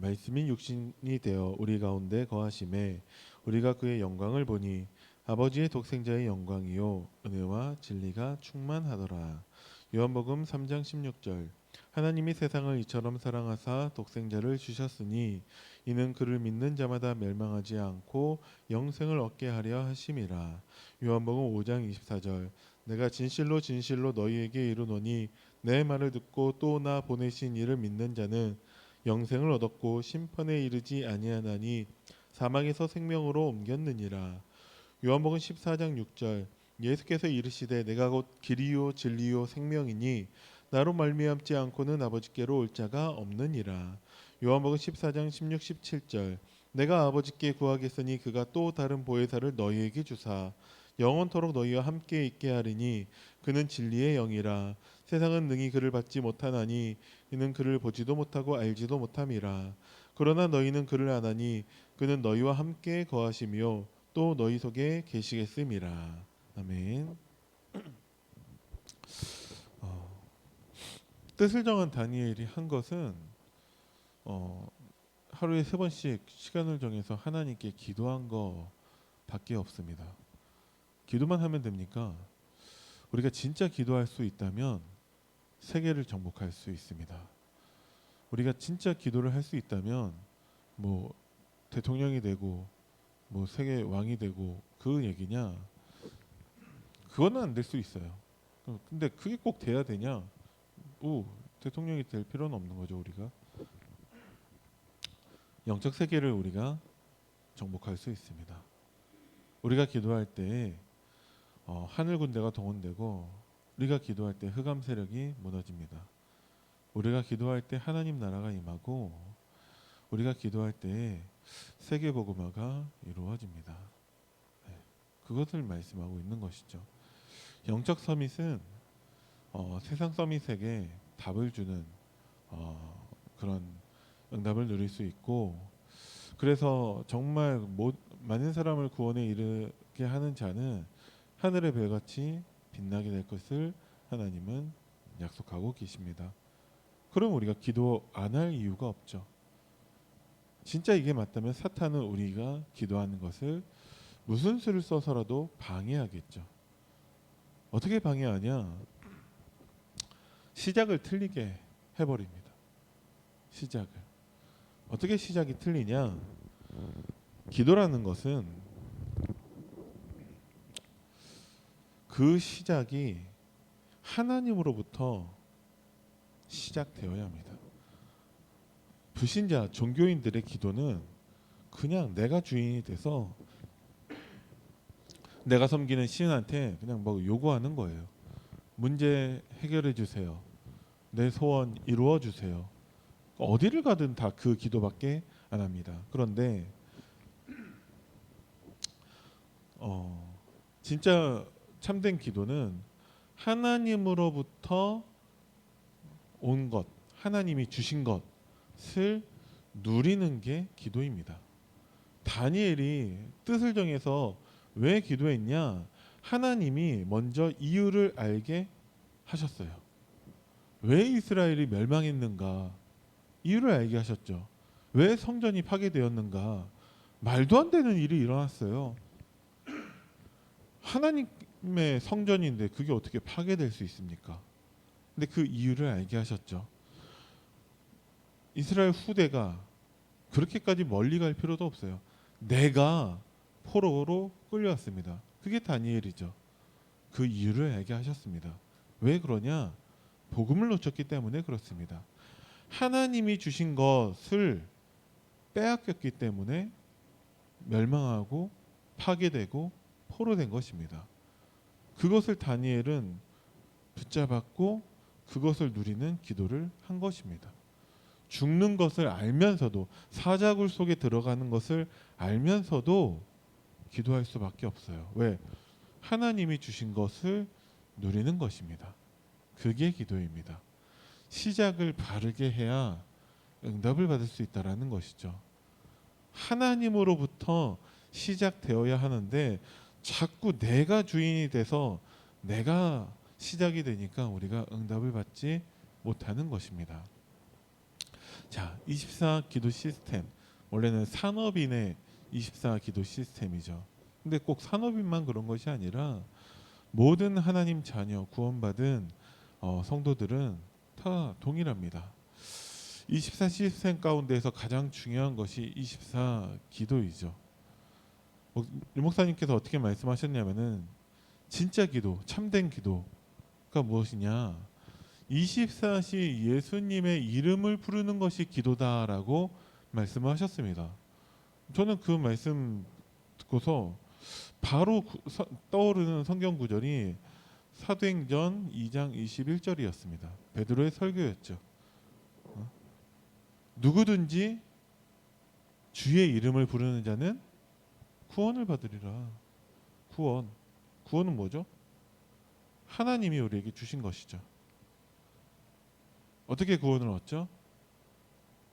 말씀이 육신이 되어 우리 가운데 거하심에 우리가 그의 영광을 보니 아버지의 독생자의 영광이요 은혜와 진리가 충만하더라. 요한복음 3장 16절 하나님이 세상을 이처럼 사랑하사 독생자를 주셨으니 이는 그를 믿는 자마다 멸망하지 않고 영생을 얻게 하려 하심이라. 요한복음 5장 24절 내가 진실로 진실로 너희에게 이르노니 내 말을 듣고 또 나 보내신 이를 믿는 자는 영생을 얻었고 심판에 이르지 아니하나니 사망에서 생명으로 옮겼느니라. 요한복음 14장 6절 예수께서 이르시되 내가 곧 길이요 진리요 생명이니 나로 말미암지 않고는 아버지께로 올 자가 없느니라. 요한복음 14장 16, 17절 내가 아버지께 구하겠으니 그가 또 다른 보혜사를 너희에게 주사 영원토록 너희와 함께 있게 하리니 그는 진리의 영이라 세상은 능히 그를 받지 못하나니 이는 그를 보지도 못하고 알지도 못함이라 그러나 너희는 그를 아나니 그는 너희와 함께 거하시며 또 너희 속에 계시겠음이라 아멘. 어, 뜻을 정한 다니엘이 한 것은 어, 하루에 세 번씩 시간을 정해서 하나님께 기도한 거밖에 없습니다. 기도만 하면 됩니까? 우리가 진짜 기도할 수 있다면 세계를 정복할 수 있습니다. 우리가 진짜 기도를 할 수 있다면 뭐 대통령이 되고 뭐 세계 왕이 되고 그 얘기냐? 그거는 안 될 수 있어요. 근데 그게 꼭 돼야 되냐? 오 대통령이 될 필요는 없는 거죠 우리가. 영적 세계를 우리가 정복할 수 있습니다. 우리가 기도할 때 어, 하늘 군대가 동원되고 우리가 기도할 때 흑암 세력이 무너집니다. 우리가 기도할 때 하나님 나라가 임하고 우리가 기도할 때 세계 복음화가 이루어집니다. 네, 그것을 말씀하고 있는 것이죠. 영적 서밋은 어, 세상 서밋에게 답을 주는 어, 그런 응답을 누릴 수 있고 그래서 정말 모, 많은 사람을 구원에 이르게 하는 자는 하늘의 별같이 빛나게 될 것을 하나님은 약속하고 계십니다. 그럼 우리가 기도 안 할 이유가 없죠. 진짜 이게 맞다면 사탄은 우리가 기도하는 것을 무슨 수를 써서라도 방해하겠죠. 어떻게 방해하냐? 시작을 틀리게 해버립니다. 시작을. 어떻게 시작이 틀리냐? 기도라는 것은 그 시작이 하나님으로부터 시작되어야 합니다. 불신자 종교인들의 기도는 그냥 내가 주인이 돼서 내가 섬기는 신한테 그냥 뭐 요구하는 거예요. 문제 해결해 주세요. 내 소원 이루어 주세요. 어디를 가든 다 그 기도밖에 안 합니다. 그런데 어 진짜 참된 기도는 하나님으로부터 온 것, 하나님이 주신 것을 누리는 게 기도입니다. 다니엘이 뜻을 정해서 왜 기도했냐? 하나님이 먼저 이유를 알게 하셨어요. 왜 이스라엘이 멸망했는가? 이유를 알게 하셨죠. 왜 성전이 파괴되었는가? 말도 안 되는 일이 일어났어요. 하나님 의 성전인데 그게 어떻게 파괴될 수 있습니까? 근데 그 이유를 알게 하셨죠. 이스라엘 후대가 그렇게까지 멀리 갈 필요도 없어요. 내가 포로로 끌려왔습니다. 그게 다니엘이죠. 그 이유를 알게 하셨습니다. 왜 그러냐? 복음을 놓쳤기 때문에 그렇습니다. 하나님이 주신 것을 빼앗겼기 때문에 멸망하고 파괴되고 포로된 것입니다. 그것을 다니엘은 붙잡았고 그것을 누리는 기도를 한 것입니다. 죽는 것을 알면서도 사자굴 속에 들어가는 것을 알면서도 기도할 수밖에 없어요. 왜? 하나님이 주신 것을 누리는 것입니다. 그게 기도입니다. 시작을 바르게 해야 응답을 받을 수 있다라는 것이죠. 하나님으로부터 시작되어야 하는데 자꾸 내가 주인이 돼서 내가 시작이 되니까 우리가 응답을 받지 못하는 것입니다. 자, 24 기도 시스템. 원래는 산업인의 24 기도 시스템이죠. 근데 꼭 산업인만 그런 것이 아니라 모든 하나님 자녀 구원받은 어, 성도들은 다 동일합니다. 24 시스템 가운데에서 가장 중요한 것이 24 기도이죠. 목- 유 목사님께서 어떻게 말씀하셨냐면은 진짜 기도, 참된 기도가 무엇이냐? 24시 예수님의 이름을 부르는 것이 기도다라고 말씀하셨습니다. 저는 그 말씀 듣고서 바로 떠오르는 성경 구절이 사도행전 2장 21절이었습니다. 베드로의 설교였죠. 어? 누구든지 주의 이름을 부르는 자는 구원을 받으리라. 구원. 구원은 뭐죠? 하나님이 우리에게 주신 것이죠. 어떻게 구원을 얻죠?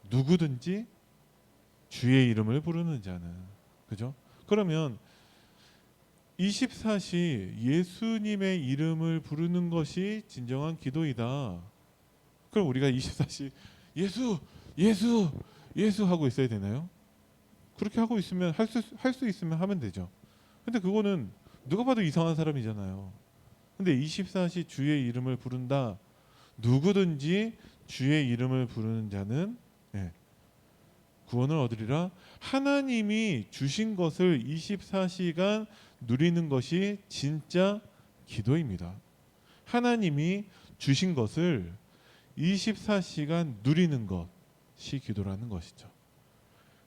누구든지 주의 이름을 부르는 자는 그죠? 그러면 24시 예수님의 이름을 부르는 것이 진정한 기도이다. 그럼 우리가 24시 예수 예수 예수 하고 있어야 되나요? 그렇게 하고 있으면 할 수 할 수 있으면 하면 되죠. 근데 그거는 누가 봐도 이상한 사람이잖아요. 근데 24시 주의 이름을 부른다. 누구든지 주의 이름을 부르는 자는 예, 구원을 얻으리라. 하나님이 주신 것을 24시간 누리는 것이 진짜 기도입니다. 하나님이 주신 것을 24시간 누리는 것이 기도라는 것이죠.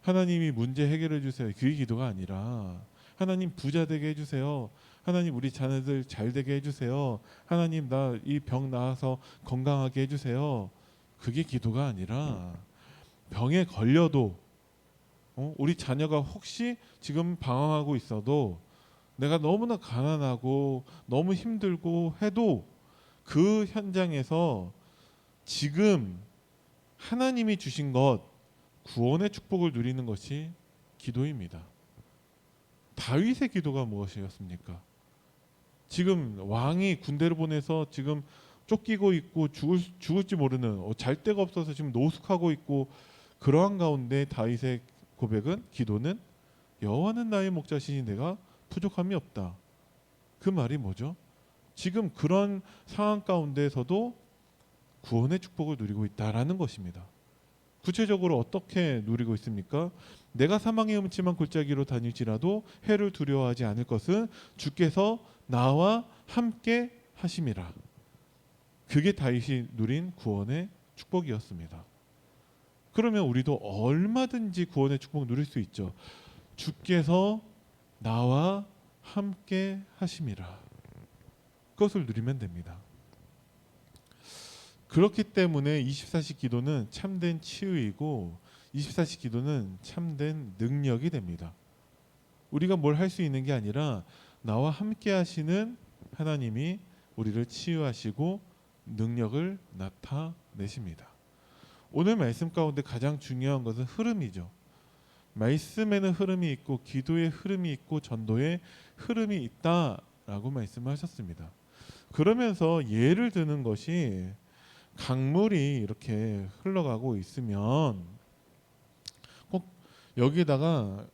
하나님이 문제 해결해 주세요. 그게 기도가 아니라 하나님 부자 되게 해 주세요. 하나님 우리 자녀들 잘 되게 해 주세요. 하나님 나 이 병 나아서 건강하게 해 주세요. 그게 기도가 아니라 병에 걸려도 어? 우리 자녀가 혹시 지금 방황하고 있어도 내가 너무나 가난하고 너무 힘들고 해도 그 현장에서 지금 하나님이 주신 것 구원의 축복을 누리는 것이 기도입니다. 다윗의 기도가 무엇이었습니까? 지금 왕이 군대를 보내서 지금 쫓기고 있고 죽을 죽을지 모르는 어, 잘 데가 없어서 지금 노숙하고 있고 그러한 가운데 다윗의 고백은 기도는 여호와는 나의 목자시니 내가 부족함이 없다. 그 말이 뭐죠? 지금 그런 상황 가운데서도 구원의 축복을 누리고 있다라는 것입니다. 구체적으로 어떻게 누리고 있습니까? 내가 사망의 음침한 골짜기로 다닐지라도 해를 두려워하지 않을 것은 주께서 나와 함께 하심이라. 그게 다윗이 누린 구원의 축복이었습니다. 그러면 우리도 얼마든지 구원의 축복 누릴 수 있죠. 주께서 나와 함께 하심이라. 그것을 누리면 됩니다. 그렇기 때문에 24시 기도는 참된 치유이고 24시 기도는 참된 능력이 됩니다. 우리가 뭘 할 수 있는 게 아니라 나와 함께 하시는 하나님이 우리를 치유하시고 능력을 나타내십니다. 오늘 말씀 가운데 가장 중요한 것은 흐름이죠. 말씀에는 흐름이 있고 기도의 흐름이 있고 전도의 흐름이 있다라고 말씀하셨습니다. 그러면서 예를 드는 것이 강물이 이렇게 흘러가고 있으면 꼭 여기에다가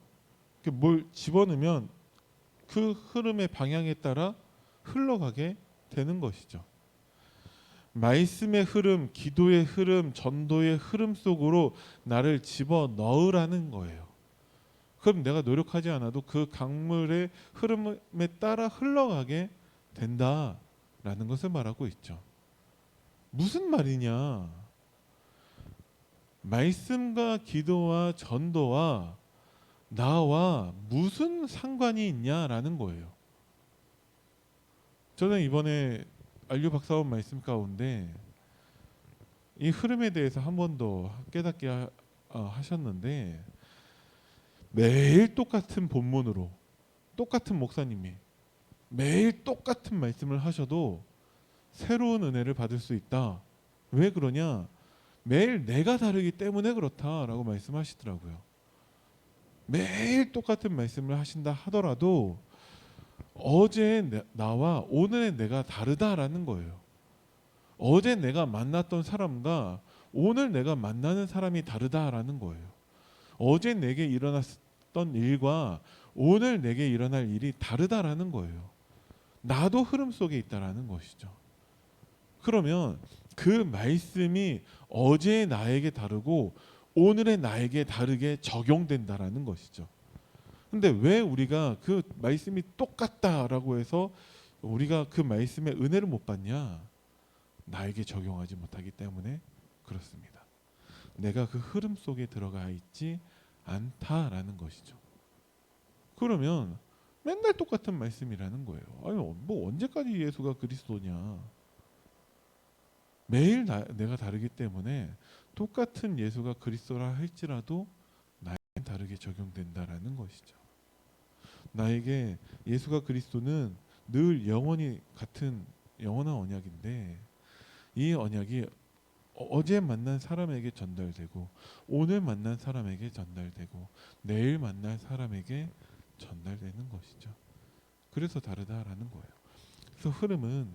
뭘 집어넣으면 그 흐름의 방향에 따라 흘러가게 되는 것이죠. 말씀의 흐름, 기도의 흐름, 전도의 흐름 속으로 나를 집어 넣으라는 거예요. 그럼 내가 노력하지 않아도 그 강물의 흐름에 따라 흘러가게 된다라는 것을 말하고 있죠. 무슨 말이냐? 말씀과 기도와 전도와 나와 무슨 상관이 있냐라는 거예요. 저는 이번에 안류 박사원 말씀 가운데 이 흐름에 대해서 한 번 더 깨닫게 하, 어, 하셨는데 매일 똑같은 본문으로 똑같은 목사님이 매일 똑같은 말씀을 하셔도 새로운 은혜를 받을 수 있다. 왜 그러냐? 매일 내가 다르기 때문에 그렇다라고 말씀하시더라고요. 매일 똑같은 말씀을 하신다 하더라도 어제 내- 나와 오늘의 내가 다르다라는 거예요. 어제 내가 만났던 사람과 오늘 내가 만나는 사람이 다르다라는 거예요. 어제 내게 일어났던 일과 오늘 내게 일어날 일이 다르다라는 거예요. 나도 흐름 속에 있다라는 것이죠. 그러면 그 말씀이 어제의 나에게 다르고 오늘의 나에게 다르게 적용된다라는 것이죠. 근데 왜 우리가 그 말씀이 똑같다라고 해서 우리가 그 말씀의 은혜를 못 받냐? 나에게 적용하지 못하기 때문에 그렇습니다. 내가 그 흐름 속에 들어가 있지 않다라는 것이죠. 그러면 맨날 똑같은 말씀이라는 거예요. 아니 뭐 언제까지 예수가 그리스도냐? 매일 나, 내가 다르기 때문에 똑같은 예수가 그리스도라 할지라도 나에게 다르게 적용된다라는 것이죠. 나에게 예수가 그리스도는 늘 영원히 같은 영원한 언약인데 이 언약이 어- 어제 만난 사람에게 전달되고 오늘 만난 사람에게 전달되고 내일 만날 사람에게 전달되는 것이죠. 그래서 다르다라는 거예요. 그래서 흐름은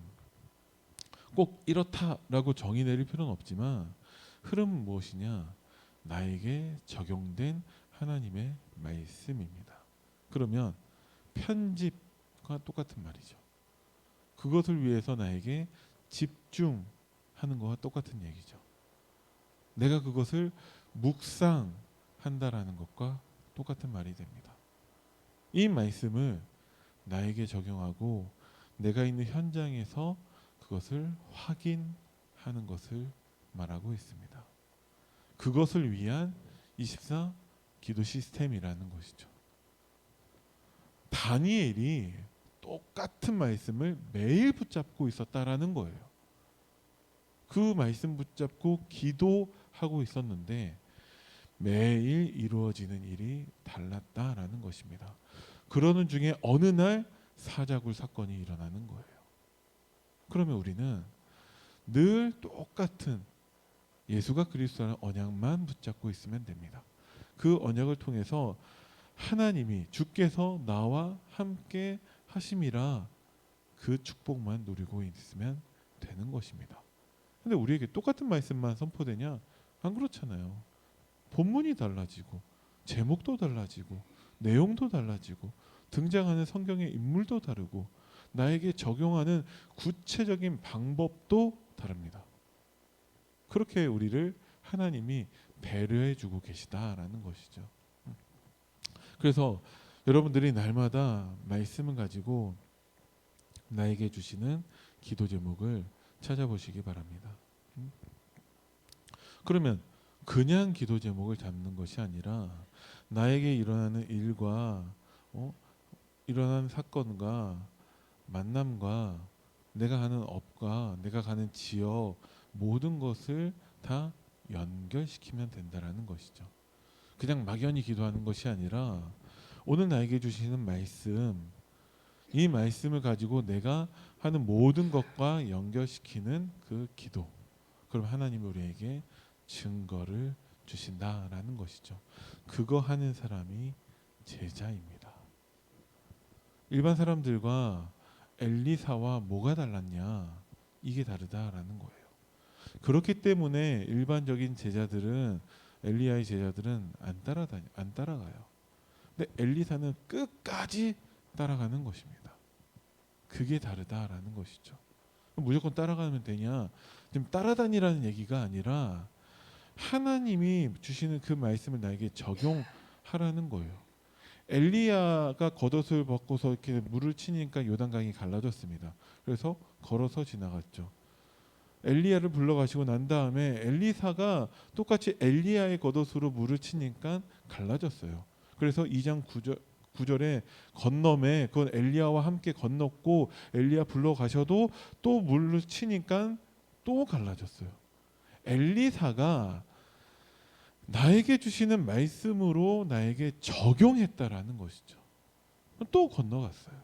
꼭 이렇다라고 정의 내릴 필요는 없지만 흐름은 무엇이냐? 나에게 적용된 하나님의 말씀입니다. 그러면 편집과 똑같은 말이죠. 그것을 위해서 나에게 집중하는 것과 똑같은 얘기죠. 내가 그것을 묵상한다라는 것과 똑같은 말이 됩니다. 이 말씀을 나에게 적용하고 내가 있는 현장에서 그것을 확인하는 것을 말하고 있습니다. 그것을 위한 24 기도 시스템이라는 것이죠. 다니엘이 똑같은 말씀을 매일 붙잡고 있었다라는 거예요. 그 말씀 붙잡고 기도하고 있었는데 매일 이루어지는 일이 달랐다라는 것입니다. 그러는 중에 어느 날 사자굴 사건이 일어나는 거예요. 그러면 우리는 늘 똑같은 예수가 그리스도라는 언약만 붙잡고 있으면 됩니다. 그 언약을 통해서 하나님이 주께서 나와 함께 하심이라 그 축복만 누리고 있으면 되는 것입니다. 근데 우리에게 똑같은 말씀만 선포되냐? 안 그렇잖아요. 본문이 달라지고 제목도 달라지고 내용도 달라지고 등장하는 성경의 인물도 다르고 나에게 적용하는 구체적인 방법도 다릅니다. 그렇게 우리를 하나님이 배려해 주고 계시다라는 것이죠. 그래서 여러분들이 날마다 말씀을 가지고 나에게 주시는 기도 제목을 찾아보시기 바랍니다. 음? 그러면 그냥 기도 제목을 잡는 것이 아니라 나에게 일어나는 일과 어? 일어나는 사건과 만남과 내가 하는 업과 내가 가는 지역 모든 것을 다 연결시키면 된다라는 것이죠. 그냥 막연히 기도하는 것이 아니라 오늘 나에게 주시는 말씀 이 말씀을 가지고 내가 하는 모든 것과 연결시키는 그 기도. 그럼 하나님이 우리에게 증거를 주신다라는 것이죠. 그거 하는 사람이 제자입니다. 일반 사람들과 엘리사와 뭐가 달랐냐? 이게 다르다라는 거예요. 그렇기 때문에 일반적인 제자들은 엘리야의 제자들은 안 따라다니 안 따라가요. 근데 엘리사는 끝까지 따라가는 것입니다. 그게 다르다라는 것이죠. 무조건 따라가면 되냐? 지금 따라다니라는 얘기가 아니라 하나님이 주시는 그 말씀을 나에게 적용하라는 거예요. 엘리야가 겉옷을 벗고서 이렇게 물을 치니까 요단강이 갈라졌습니다. 그래서 걸어서 지나갔죠. 엘리야를 불러가시고 난 다음에 엘리사가 똑같이 엘리야의 겉옷으로 물을 치니까 갈라졌어요. 그래서 2장 9절, 9절에 건너매 그건 엘리야와 함께 건넜고 엘리야 불러가셔도 또 물을 치니까 또 갈라졌어요. 엘리사가 나에게 주시는 말씀으로 나에게 적용했다라는 것이죠. 또 건너갔어요.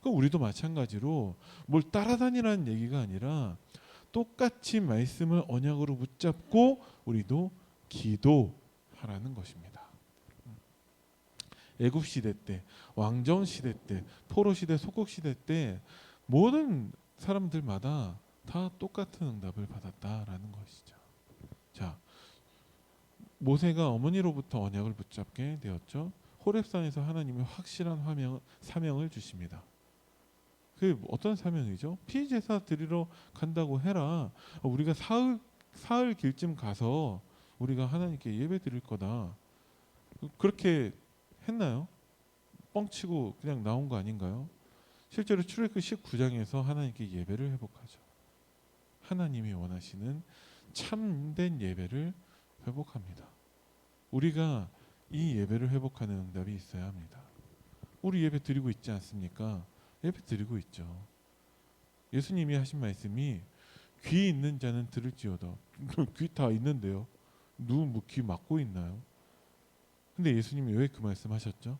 그 우리도 마찬가지로 뭘 따라다니라는 얘기가 아니라 똑같이 말씀을 언약으로 붙잡고 우리도 기도하라는 것입니다. 애굽 시대 때, 왕정 시대 때, 포로 시대, 속국 시대 때 모든 사람들마다 다 똑같은 응답을 받았다라는 것이죠. 자, 모세가 어머니로부터 언약을 붙잡게 되었죠. 호렙산에서 하나님이 확실한 화명, 사명을 주십니다. 그 어떤 사명이죠? 피제사 드리러 간다고 해라. 어, 우리가 사흘 사흘 길쯤 가서 우리가 하나님께 예배 드릴 거다. 그렇게 했나요? 뻥치고 그냥 나온 거 아닌가요? 실제로 출애굽 19장에서 하나님께 예배를 회복하죠. 하나님이 원하시는 참된 예배를 회복합니다. 우리가 이 예배를 회복하는 응답이 있어야 합니다. 우리 예배 드리고 있지 않습니까? 예배 드리고 있죠. 예수님이 하신 말씀이 귀 있는 자는 들을지어다. 귀 다 있는데요. 누구 뭐귀 막고 있나요? 근데 예수님이 왜 그 말씀하셨죠?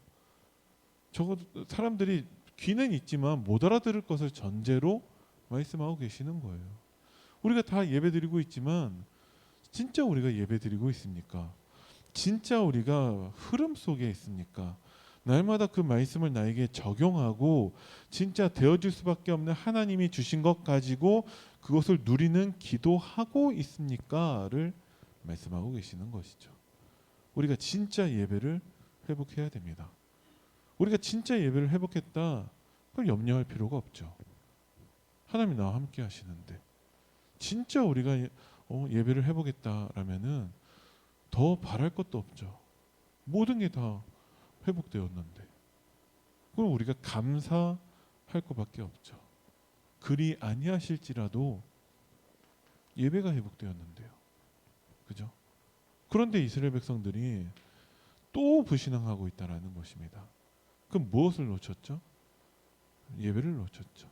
적어도 사람들이 귀는 있지만 못 알아들을 것을 전제로 말씀하고 계시는 거예요. 우리가 다 예배 드리고 있지만 진짜 우리가 예배 드리고 있습니까? 진짜 우리가 흐름 속에 있습니까? 날마다 그 말씀을 나에게 적용하고 진짜 되어질 수밖에 없는 하나님이 주신 것 가지고 그것을 누리는 기도하고 있습니까?를 말씀하고 계시는 것이죠. 우리가 진짜 예배를 회복해야 됩니다. 우리가 진짜 예배를 회복했다. 그걸 염려할 필요가 없죠. 하나님이 나와 함께 하시는데 진짜 우리가 예- 어, 예배를 회복했다라면은 더 바랄 것도 없죠. 모든 게 다 회복되었는데 그럼 우리가 감사할 것밖에 없죠. 그리 아니하실지라도 예배가 회복되었는데요. 그죠? 그런데 이스라엘 백성들이 또 불신앙하고 있다라는 것입니다. 그럼 무엇을 놓쳤죠? 예배를 놓쳤죠.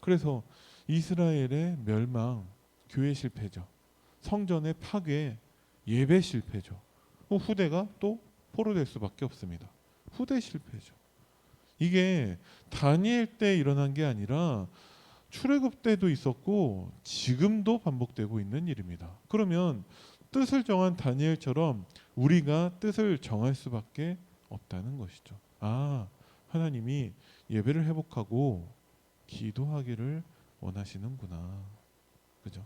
그래서 이스라엘의 멸망, 교회 실패죠. 성전의 파괴, 예배 실패죠. 그럼 후대가 또 포로될 수밖에 없습니다. 후대 실패죠. 이게 다니엘 때 일어난 게 아니라 출애굽 때도 있었고 지금도 반복되고 있는 일입니다. 그러면 뜻을 정한 다니엘처럼 우리가 뜻을 정할 수밖에 없다는 것이죠. 아, 하나님이 예배를 회복하고 기도하기를 원하시는구나. 그죠?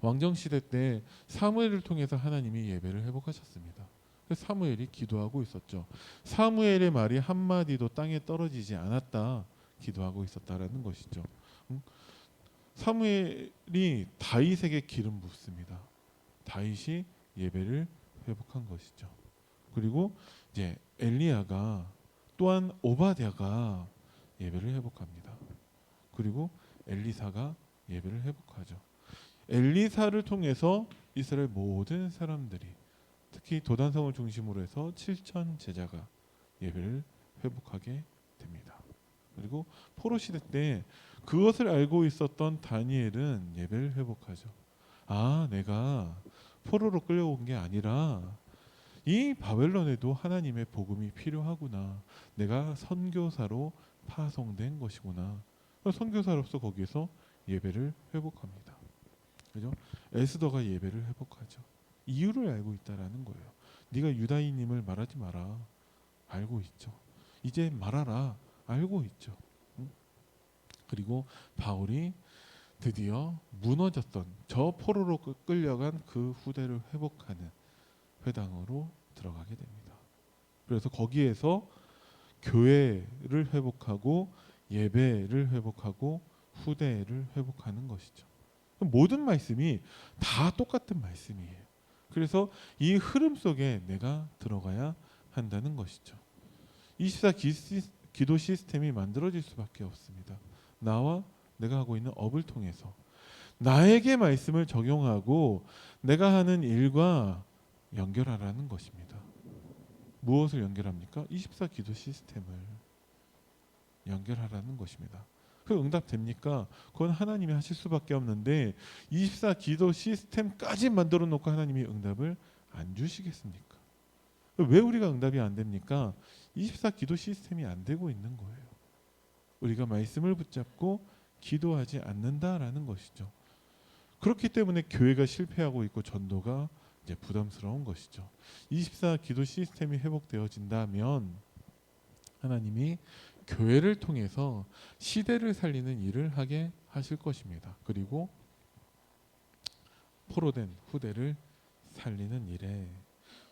왕정 시대 때 사무엘을 통해서 하나님이 예배를 회복하셨습니다. 사무엘이 기도하고 있었죠. 사무엘의 말이 한 마디도 땅에 떨어지지 않았다. 기도하고 있었다라는 것이죠. 음? 사무엘이 다윗에게 기름 붓습니다. 다윗이 예배를 회복한 것이죠. 그리고 이제 엘리야가 또한 오바댜가 예배를 회복합니다. 그리고 엘리사가 예배를 회복하죠. 엘리사를 통해서 이스라엘 모든 사람들이 특히 도단성을 중심으로 해서 7천 제자가 예배를 회복하게 됩니다. 그리고 포로 시대 때 그것을 알고 있었던 다니엘은 예배를 회복하죠. 아, 내가 포로로 끌려온 게 아니라 이 바벨론에도 하나님의 복음이 필요하구나. 내가 선교사로 파송된 것이구나. 선교사로서 거기에서 예배를 회복합니다. 그죠? 에스더가 예배를 회복하죠. 이유를 알고 있다라는 거예요. 네가 유다인임을 말하지 마라. 알고 있죠. 이제 말하라. 알고 있죠. 응? 그리고 바울이 드디어 무너졌던 저 포로로 끌- 끌려간 그 후대를 회복하는 회당으로 들어가게 됩니다. 그래서 거기에서 교회를 회복하고 예배를 회복하고 후대를 회복하는 것이죠. 모든 말씀이 다 똑같은 말씀이에요. 그래서 이 흐름 속에 내가 들어가야 한다는 것이죠. 24 기, 기도 시스템이 만들어질 수밖에 없습니다. 나와 내가 하고 있는 업을 통해서 나에게 말씀을 적용하고 내가 하는 일과 연결하라는 것입니다. 무엇을 연결합니까? 24 기도 시스템을 연결하라는 것입니다. 그 응답 됩니까? 그건 하나님이 하실 수밖에 없는데 24 기도 시스템까지 만들어 놓고 하나님이 응답을 안 주시겠습니까? 왜 우리가 응답이 안 됩니까? 24 기도 시스템이 안 되고 있는 거예요. 우리가 말씀을 붙잡고 기도하지 않는다라는 것이죠. 그렇기 때문에 교회가 실패하고 있고 전도가 이제 부담스러운 것이죠. 24 기도 시스템이 회복되어진다면 하나님이 교회를 통해서 시대를 살리는 일을 하게 하실 것입니다. 그리고 포로된 후대를 살리는 일에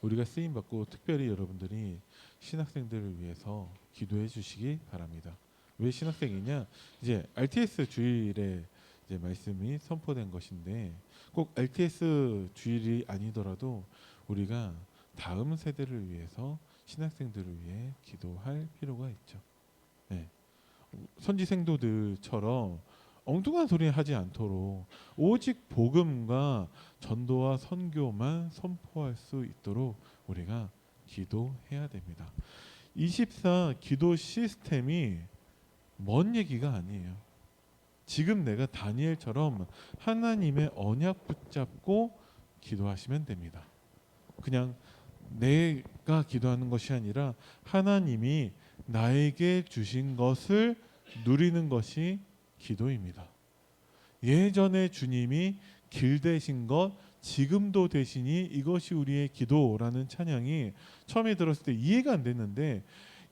우리가 쓰임 받고 특별히 여러분들이 신학생들을 위해서 기도해 주시기 바랍니다. 왜 신학생이냐? 이제 RTS 주일에 이제 말씀이 선포된 것인데 꼭 RTS 주일이 아니더라도 우리가 다음 세대를 위해서 신학생들을 위해 기도할 필요가 있죠. 네. 선지 생도들처럼 엉뚱한 소리 하지 않도록 오직 복음과 전도와 선교만 선포할 수 있도록 우리가 기도해야 됩니다. 24 기도 시스템이 먼 얘기가 아니에요. 지금 내가 다니엘처럼 하나님의 언약 붙잡고 기도하시면 됩니다. 그냥 내가 기도하는 것이 아니라 하나님이 나에게 주신 것을 누리는 것이 기도입니다. 예전에 주님이 길 되신 것 지금도 되시니 이것이 우리의 기도라는 찬양이 처음에 들었을 때 이해가 안 됐는데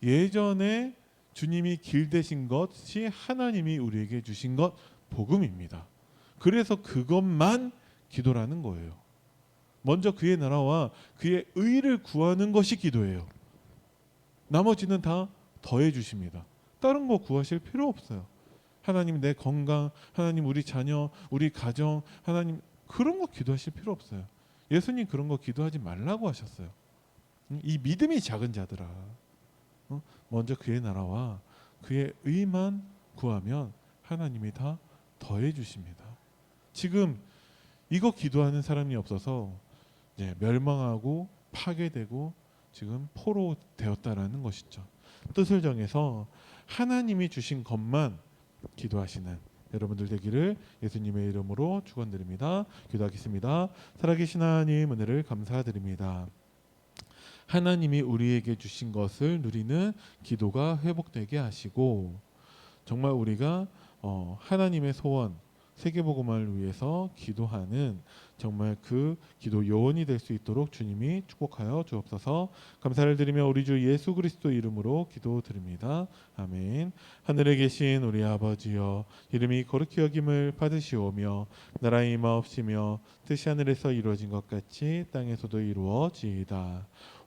예전에 주님이 길 되신 것이 하나님이 우리에게 주신 것 복음입니다. 그래서 그것만 기도라는 거예요. 먼저 그의 나라와 그의 의를 구하는 것이 기도예요. 나머지는 다 더해 주십니다. 다른 거 구하실 필요 없어요. 하나님 내 건강, 하나님 우리 자녀, 우리 가정, 하나님 그런 거 기도하실 필요 없어요. 예수님 그런 거 기도하지 말라고 하셨어요. 응? 이 믿음이 작은 자들아. 어? 먼저 그의 나라와 그의 의만 구하면 하나님이 다 더해 주십니다. 지금 이거 기도하는 사람이 없어서 멸망하고 파괴되고 지금 포로 되었다라는 것이죠. 뜻을 정해서 하나님이 주신 것만 기도하시는 여러분들 되기를 예수님의 이름으로 축원드립니다. 기도하겠습니다. 살아계신 하나님 은혜를 감사드립니다. 하나님이 우리에게 주신 것을 누리는 기도가 회복되게 하시고 정말 우리가 어, 하나님의 소원 세계복음을 위해서 기도하는 정말 그 기도 요원이 될 수 있도록 주님이 축복하여 주옵소서. 감사를 드리며 우리 주 예수 그리스도 이름으로 기도드립니다. 아멘. 하늘에 계신 우리 아버지여 이름이 거룩히 여김을 받으시오며 나라의 임하옵시며 뜻이 하늘에서 이루어진 것 같이 땅에서도 이루어지이다.